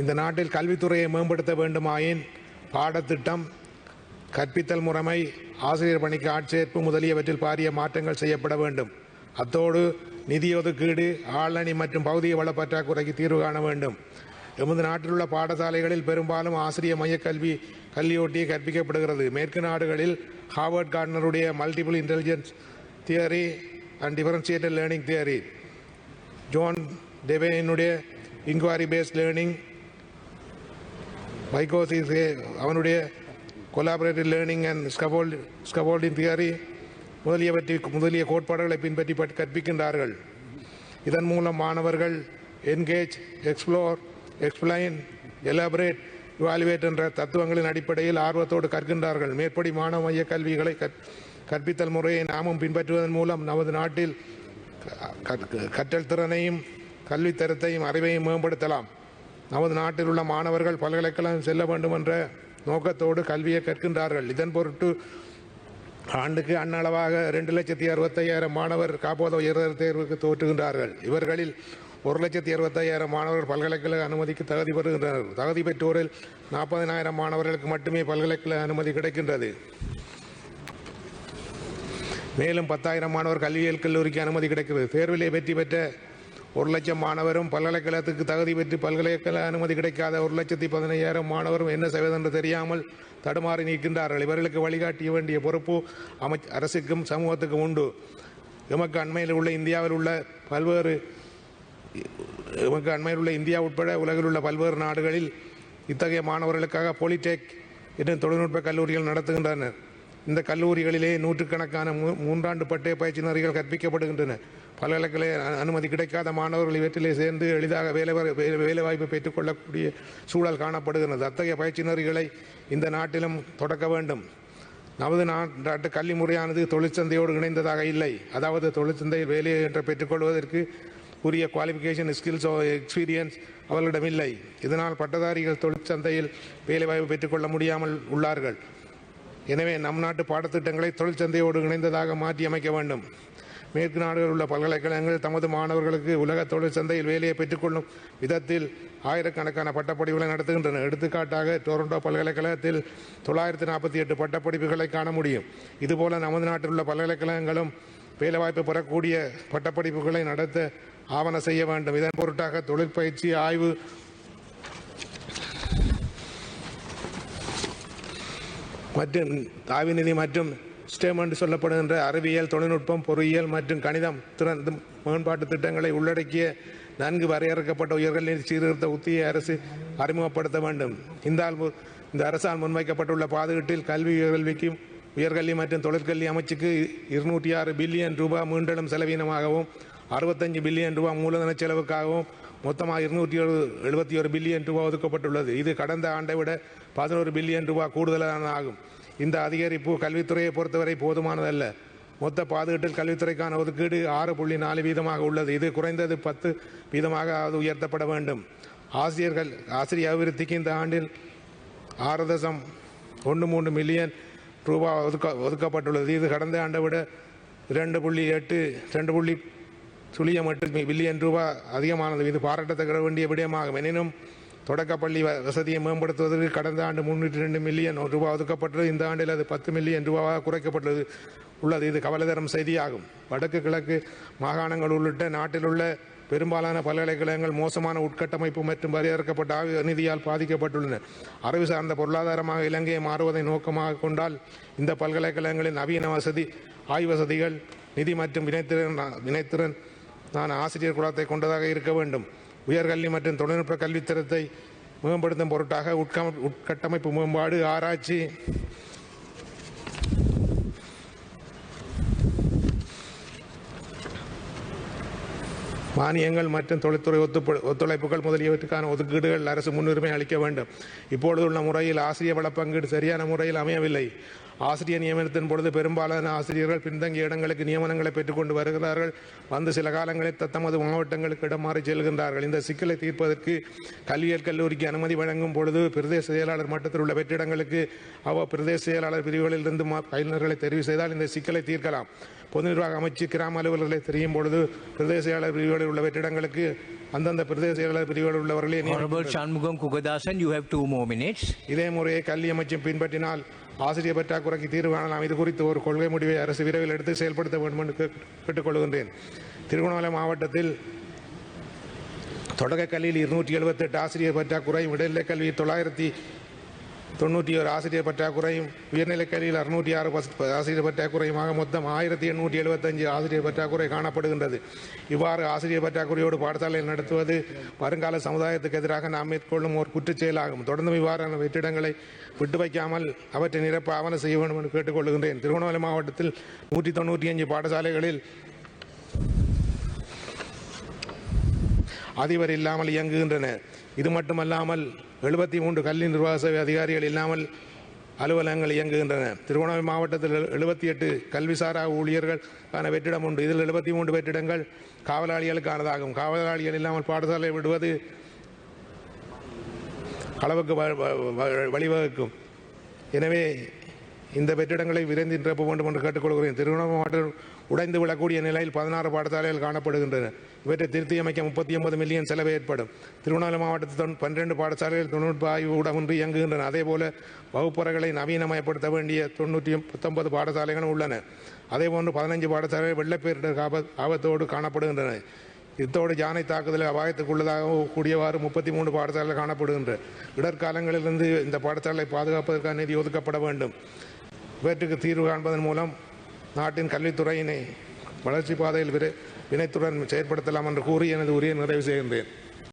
இந்த நாட்டில் கல்வித்துறையை மேம்படுத்த வேண்டுமாயின் பாடத்திட்டம் கற்பித்தல் முறைமை ஆசிரியர் பணிக்கு ஆட்சேர்ப்பு முதலியவற்றில் பாரிய மாற்றங்கள் செய்யப்பட வேண்டும். அத்தோடு நிதி ஒதுக்கீடு ஆளணி மற்றும் பௌதிக வள பற்றாக்குறைக்கு தீர்வு காண வேண்டும். எமது நாட்டில் உள்ள பாடசாலைகளில் பெரும்பாலும் ஆசிரிய மையக்கல்வி கல்வி கற்பிக்கப்படுகிறது. மேற்கு நாடுகளில் Harvard கார்டனருடைய multiple intelligence theory and differentiated learning theory. John டெபேனுடைய inquiry based learning மைக்கோசிஸ் அவனுடைய collaborative learning and scaffold ஸ்கபோல்டின் theory முதலியவற்றை முதலிய கோட்பாடுகளை பின்பற்றி பட்- கற்பிக்கின்றார்கள். இதன் மூலம் மாணவர்கள் engage explore explain elaborate evaluate என்ற தத்துவங்களின் அடிப்படையில் ஆர்வத்தோடு கற்கின்றார்கள். மேற்படி மாணவ மைய கல்விகளை கற்- கற்பித்தல் முறையை நாமும் பின்பற்றுவதன் மூலம் நமது நாட்டில் கற்றல் திறனையும் கல்வித்தரத்தையும் அறிவையும் மேம்படுத்தலாம். நமது நாட்டில் உள்ள மாணவர்கள் பல்கலைக்கழகம் செல்ல வேண்டும் என்ற நோக்கத்தோடு கல்வியை கற்கின்றார்கள். இதன் பொருட்டு ஆண்டுக்கு அன்னளவாக ரெண்டு லட்சத்தி அறுபத்தையாயிரம் மாணவர் காப்போத உயர்தர தேர்வுக்கு தோற்றுகின்றார்கள். இவர்களில் ஒரு லட்சத்தி அறுபத்தையாயிரம் மாணவர்கள் பல்கலைக்கழக அனுமதிக்கு தகுதி பெறுகின்றனர். தகுதி பெற்றோரில் நாற்பதினாயிரம் மாணவர்களுக்கு மட்டுமே பல்கலைக்கழக அனுமதி கிடைக்கின்றது. மேலும் பத்தாயிரம் மாணவர் கல்வியியல் கல்லூரிக்கு அனுமதி கிடைக்கிறது. தேர்விலே வெற்றி பெற்ற ஒரு லட்சம் மாணவரும் பல்கலைக்கழகத்துக்கு தகுதி பெற்று பல்கலைக்கழக அனுமதி கிடைக்காத ஒரு லட்சத்தி பதினையாயிரம் மாணவரும் என்ன செய்வதென்று தெரியாமல் தடுமாறி நிற்கின்றார்கள். இவர்களுக்கு வழிகாட்டிய வேண்டிய பொறுப்பு அமைச் அரசுக்கும் சமூகத்துக்கும் உண்டு. எமக்கு அண்மையில் உள்ள இந்தியாவில் உள்ள பல்வேறு எமக்கு அண்மையில் உள்ள இந்தியா உட்பட உலகில் உள்ள பல்வேறு நாடுகளில் இத்தகைய மாணவர்களுக்காக பாலிடெக் என்னும் தொழில்நுட்ப கல்லூரிகள் நடத்துகின்றனர். இந்த கல்லூரிகளிலே நூற்றுக்கணக்கான மூ- மூன்றாண்டு பட்டய பயிற்சியினர்கள் கற்பிக்கப்படுகின்றன. பல்கலைக்கழக அனுமதி கிடைக்காத மாணவர்கள் இவற்றிலே சேர்ந்து எளிதாக வேலை வா- வேலைவாய்ப்பு பெற்றுக்கொள்ளக்கூடிய சூழல் காணப்படுகிறது அத்தகைய பயிற்சியினர்களை இந்த நாட்டிலும் தொடக்க வேண்டும். நமது நாட்டு கல்வி முறையானது தொழிற்சந்தையோடு இணைந்ததாக இல்லை. அதாவது தொழிற்சந்தையில் வேலையை என்ற பெற்றுக்கொள்வதற்கு உரிய குவாலிஃபிகேஷன் ஸ்கில்ஸ் எக்ஸ்பீரியன்ஸ் அவர்களிடம் இல்லை. இதனால் பட்டதாரிகள் தொழிற்சந்தையில் வேலைவாய்ப்பு பெற்றுக்கொள்ள முடியாமல் உள்ளார்கள். எனவே நம் நாட்டு பாடத்திட்டங்களை தொழிற்சந்தையோடு இணைந்ததாக மாற்றி அமைக்க வேண்டும். மேற்கு நாடுகளில் உள்ள பல்கலைக்கழகங்கள் தமது மாணவர்களுக்கு உலக தொழிற்சந்தையில் வேலையை பெற்றுக்கொள்ளும் விதத்தில் ஆயிரக்கணக்கான பட்டப்படிப்புகளை நடத்துகின்றன. எடுத்துக்காட்டாக டொரண்டோ பல்கலைக்கழகத்தில் தொள்ளாயிரத்தி நாற்பத்தி எட்டு பட்டப்படிப்புகளை காண முடியும். இதுபோல நமது நாட்டில் உள்ள பல்கலைக்கழகங்களும் வேலைவாய்ப்பு பெறக்கூடிய பட்டப்படிப்புகளை நடத்த ஆவண செய்ய வேண்டும். இதன் பொருட்டாக தொழிற்பயிற்சி ஆய்வு மற்றும் தாவிநிதி மற்றும் ஸ்டேம் என்று சொல்லப்படுகின்ற அறிவியல் தொழில்நுட்பம் பொறியியல் மற்றும் கணிதம் திறந்த மேம்பாட்டு திட்டங்களை உள்ளடக்கிய நன்கு வரையறுக்கப்பட்ட உயர்கல்வி சீர்திருத்த உத்தியை அரசு அறிமுகப்படுத்த வேண்டும். இந்த இந்த அரசால் முன்வைக்கப்பட்டுள்ள பாதுகாட்டில் கல்வி உயர்கல்விக்கும் உயர்கல்வி மற்றும் தொழிற்கல்வி அமைச்சுக்கு இருநூற்றி ஆறு பில்லியன் ரூபாய் மீண்டலும் செலவீனமாகவும் அறுபத்தஞ்சு பில்லியன் ரூபா மூலதன செலவுக்காகவும் மொத்தமாக இருநூற்றி எழுபத்தி ஒரு பில்லியன் ரூபாய் ஒதுக்கப்பட்டுள்ளது. இது கடந்த ஆண்டை விட பதினோரு பில்லியன் ரூபாய் கூடுதலான ஆகும். இந்த அதிகரிப்பு கல்வித்துறையை பொறுத்தவரை போதுமானதல்ல. மொத்த பாதுகாட்டில் கல்வித்துறைக்கான ஒதுக்கீடு ஆறு புள்ளி நாலு வீதமாக உள்ளது. இது குறைந்தது பத்து வீதமாக அது உயர்த்தப்பட வேண்டும். ஆசிரியர்கள் ஆசிரியர் அபிவிருத்திக்கு இந்த ஆண்டில் ஆறு தசம் ஒன்று மூன்று மில்லியன் ரூபாய் ஒதுக்க ஒதுக்கப்பட்டுள்ளது. இது கடந்த ஆண்டை விட இரண்டு புள்ளி எட்டு ரெண்டு புள்ளி சுழிய எட்டு பில்லியன் ரூபாய் அதிகமானது. இது பாராட்டத்தக்க வேண்டிய விடயமாகும். எனினும் தொடக்கப்பள்ளி வ- வசதியை மேம்படுத்துவதற்கு கடந்த ஆண்டு முன்னூற்றி ரெண்டு மில்லியன் ரூபாய் ஒதுக்கப்பட்டது. இந்த ஆண்டில் அது பத்து மில்லியன் ரூபாவாக குறைக்கப்பட்டது உள்ளது. இது கவலைதரும் செய்தியாகும். வடக்கு கிழக்கு மாகாணங்கள் உள்ளிட்ட நாட்டில் உள்ள பெரும்பாலான பல்கலைக்கழகங்கள் மோசமான உட்கட்டமைப்பு மற்றும் வரையறுக்கப்பட்ட ஆய்வு நிதியால் பாதிக்கப்பட்டுள்ளன. அறிவு சார்ந்த பொருளாதாரமாக இலங்கையை மாறுவதை நோக்கமாக கொண்டால் இந்த பல்கலைக்கழகங்களின் நவீன வசதி ஆய்வு வசதிகள் நிதி மற்றும் வினைத்திறன் வினைத்திறன் நான் ஆசிரியர் குலத்தை கொண்டதாக இருக்க வேண்டும். உயர்கல்வி மற்றும் தொழில்நுட்ப கல்வித்தரத்தை மேம்படுத்தும் பொருட்டாக உட்கம உட்கட்டமைப்பு மேம்பாடு ஆராய்ச்சி. மானியங்கள் மற்றும் தொழில்துறை ஒத்துப்பு ஒத்துழைப்புகள் முதலியவற்றுக்கான ஒதுக்கீடுகள் அரசு முன்னுரிமை அளிக்க வேண்டும். இப்பொழுதுள்ள முறையில் ஆசிரிய வள பங்கீடு சரியான முறையில் அமையவில்லை. ஆசிரியர் நியமனத்தின் பொழுது பெரும்பாலான ஆசிரியர்கள் பின்தங்கிய இடங்களுக்கு நியமனங்களை பெற்றுக்கொண்டு வருகிறார்கள். வந்து சில காலங்களில் தத்தமது மாவட்டங்களுக்கு இடம் மாறி செல்கின்றார்கள். இந்த சிக்கலை தீர்ப்பதற்கு கல்வியல் கல்லூரிக்கு அனுமதி வழங்கும் பொழுது பிரதேச செயலாளர் மட்டத்தில் உள்ள வெற்றிடங்களுக்கு அவ பிரதேச செயலாளர் பிரிவுகளில் இருந்து மா- பயிலுநர்களை தெரிவு செய்தால் இந்த சிக்கலை தீர்க்கலாம். பொது நிர்வாக அமைச்சு கிராம அலுவலர்களை தெரியும் பொழுது பிரதேச செயலாளர் பிரிவுகளில் உள்ள வெற்றிடங்களுக்கு அந்தந்த பிரதேச செயலாளர் பிரிவுகளில் உள்ளவர்களே Shanmugam Kugadasan, you have two more minutes. இதே முறையை கல்வி அமைச்சும் பின்பற்றினால் ஆசிரியர் பற்றாக்குறைக்கு தீர்வு காணலாம். இது குறித்து ஒரு கொள்கை முடிவை அரசு விரைவில் எடுத்து செயல்படுத்த வேண்டும் என்று கேட்- கேட்டுக்கொள்கின்றேன். திருவண்ணாமலை மாவட்டத்தில் தொடக்க கல்வியில் இருநூற்றி எழுபத்தெட்டு ஆசிரியர் பற்றாக்குறையும் இடைநிலைக் கல்வி தொள்ளாயிரத்தி தொண்ணூற்றி ஒரு ஆசிரியர் பற்றாக்குறையும் உயர்நிலைக் கல்வியில் அறுநூற்றி ஆறு பஸ்- ஆசிரியர் பற்றாக்குறையுமாக மொத்தம் ஆயிரத்தி எண்ணூற்றி எழுபத்தஞ்சு ஆசிரியர் பற்றாக்குறை காணப்படுகின்றது. இவ்வாறு ஆசிரியர் பற்றாக்குறையோடு பாடசாலை நடத்துவது வருங்கால சமுதாயத்துக்கு எதிராக நாம் மேற்கொள்ளும் ஒரு குற்றச்செயலாகும் தொடர்ந்து இவ்வாறான வெற்றிடங்களை விட்டு வைக்காமல் அவற்றை நிரப்ப ஆவணம் செய்ய வேண்டும் என்று கேட்டுக்கொள்கின்றேன். திருவண்ணாமலை மாவட்டத்தில் நூற்றி தொண்ணூற்றி அஞ்சு பாடசாலைகளில் அதிபர் இல்லாமல் இயங்குகின்றன இது மட்டுமல்லாமல் எழுபத்தி மூன்று கல்வி நிர்வாக சேவை அதிகாரிகள் இல்லாமல் அலுவலகங்கள் இயங்குகின்றன. திருவண்ணாமலை மாவட்டத்தில் எழுபத்தி எட்டு கல்விசாரா ஊழியர்களுக்கான வெற்றிடம் உண்டு. இதில் எழுபத்தி மூன்று வெற்றிடங்கள் காவலாளிகளுக்கானதாகும். காவலாளிகள் இல்லாமல் பாடசாலை விடுவது அளவுக்கு வ- வ- வ- வழிவகுக்கும். எனவே இந்த வெற்றிடங்களை விரைந்து நிரப்ப வேண்டும் என்று கேட்டுக்கொள்கிறேன். திருவண்ணாமலை மாவட்டம் உடைந்து விழக்கூடிய நிலையில் பதினாறு பாடசாலைகள் காணப்படுகின்றன. இவற்றை திருத்தியமைக்க முப்பத்தி ஒன்பது மில்லியன் செலவு ஏற்படும். திருவண்ணாமலை மாவட்டத்தில் பன்னிரண்டு பாடசாலைகள் தொழில்நுட்ப ஆய்வு இயங்குகின்றன. அதேபோல வகுப்பறைகளை நவீனமயப்படுத்த வேண்டிய தொண்ணூற்றி பத்தொன்பது பாடசாலைகளும் உள்ளன. அதேபோன்று பதினஞ்சு பாடசாலைகள் வெள்ளப்பேரிடர் ஆபத்தோடு காணப்படுகின்றன. இத்தோடு யானை தாக்குதல் அபாயத்துக்குள்ளதாக கூடியவாறு முப்பத்தி மூன்று பாடசாலைகள் காணப்படுகின்றன. இடர்காலங்களிலிருந்து இந்த பாடசாலை பாதுகாப்பதற்கான நிதி ஒதுக்கப்பட வேண்டும். இவற்றுக்கு தீர்வு காண்பதன் மூலம் நாட்டின் கல்வித்துறையினை வளர்ச்சி பாதையில் விரை வினைத்துடன் செயற்படுத்தலாம் என்று கூறி எனது உரிய நிறைவு செய்கின்றேன்.